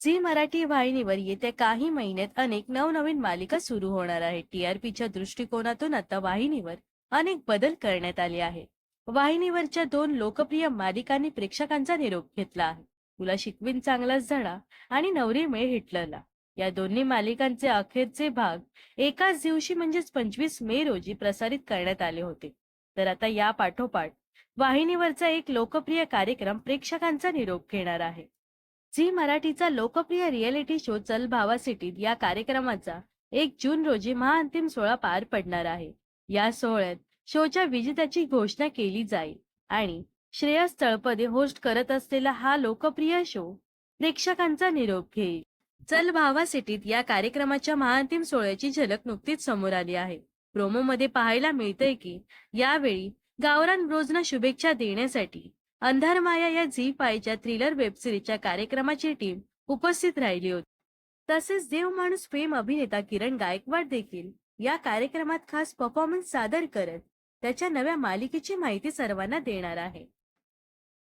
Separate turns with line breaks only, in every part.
Zee Marathi वाहिनीवर येत्या काही महिन्यात अनेक नवनवीन मालिका सुरू होणार आहेत. टीआरपीच्या दृष्टिकोनातून आता वाहिनीवर अनेक बदल करण्यात आले आहेत. वाहिनीवरच्या दोन लोकप्रिय मालिकांनी प्रेक्षकांचा निरोप घेतला आहे. तुला शिकवीन चांगलाच धडा आणि नवरी मेळ हिटलरला. या दोन्ही मालिकांचे अखेरचे भाग एकाच दिवशी म्हणजेच पंचवीस मे रोजी प्रसारित करण्यात आले होते. तर आता या पाठोपाठ वाहिनीवरचा एक लोकप्रिय कार्यक्रम प्रेक्षकांचा निरोप घेणार आहे. झी मराठीचा लोकप्रिय रिअलिटी शो चल भावा सिटीत या कार्यक्रमाचा एक जून रोजी महाअंतिम सोहळा पार पडणार आहे. या सोहळ्यात शोच्या विजेत्याची घोषणा केली जाईल आणि श्रेयस तळपदे होस्ट करत असलेला हा लोकप्रिय शो प्रेक्षकांचा निरोप घेईल. चल भावा सिटीत या कार्यक्रमाच्या महाअंतिम सोहळ्याची झलक नुकतीच समोर आली आहे. प्रोमो मध्ये पाहायला मिळतंय की यावेळी गावरान ब्रोजना शुभेच्छा देण्यासाठी अंधारमाया या झी फायच्या थ्रिलर वेबसिरीजच्या कार्यक्रमाची टीम उपस्थित राहिली होती. तसेच देव माणूस फेम अभिनेता किरण गायकवाड देखील या कार्यक्रमात खास परफॉर्मन्स सादर करत त्याच्या नव्या मालिकेची माहिती सर्वांना देणार आहे.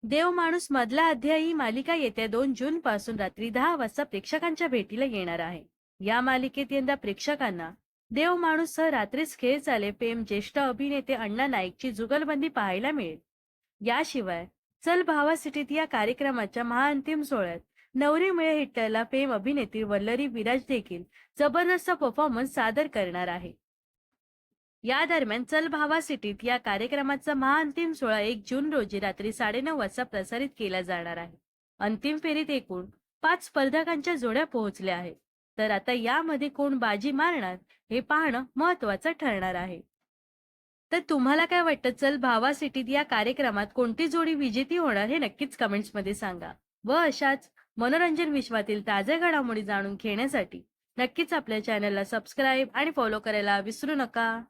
देव माणूस मधला अध्याय ही मालिका येत्या दोन जून पासून रात्री दहा वाजता प्रेक्षकांच्या भेटीला येणार आहे. या मालिकेत यंदा प्रेक्षकांना देव माणूस सह रात्रीच खेळ चाले फेम ज्येष्ठ अभिनेते अण्णा नाईकची जुगलबंदी पाहायला मिळेल. याशिवाय चल भावा सिटीत या कार्यक्रमाच्या महाअंतिम सोहळ्यात. नवरी मिळे हिट्टरला फेम अभिनेत्री वल्लरी विराज देखील जबरदस्त परफॉर्मन्स सादर करणार आहे. या दरम्यान चल भावा सिटीत या कार्यक्रमाचा महाअंतिम सोहळा एक जून रोजी रात्री साडेनऊ वाजता प्रसारित केला जाणार आहे. अंतिम फेरीत एकूण पाच स्पर्धकांच्या जोड्या पोहोचल्या आहेत. तर आता यामध्ये कोण बाजी मारणार हे पाहणं महत्वाचं ठरणार आहे. तर तुम्हाला काय वाटतं? चल भावा सिटीत या कार्यक्रमात कोणती जोडी विजेती होणार हे नक्कीच कमेंट्समध्ये सांगा. व अशाच मनोरंजन विश्वातील ताज्या घडामोडी जाणून घेण्यासाठी नक्कीच आपल्या चॅनलला सबस्क्राईब आणि फॉलो करायला विसरू नका.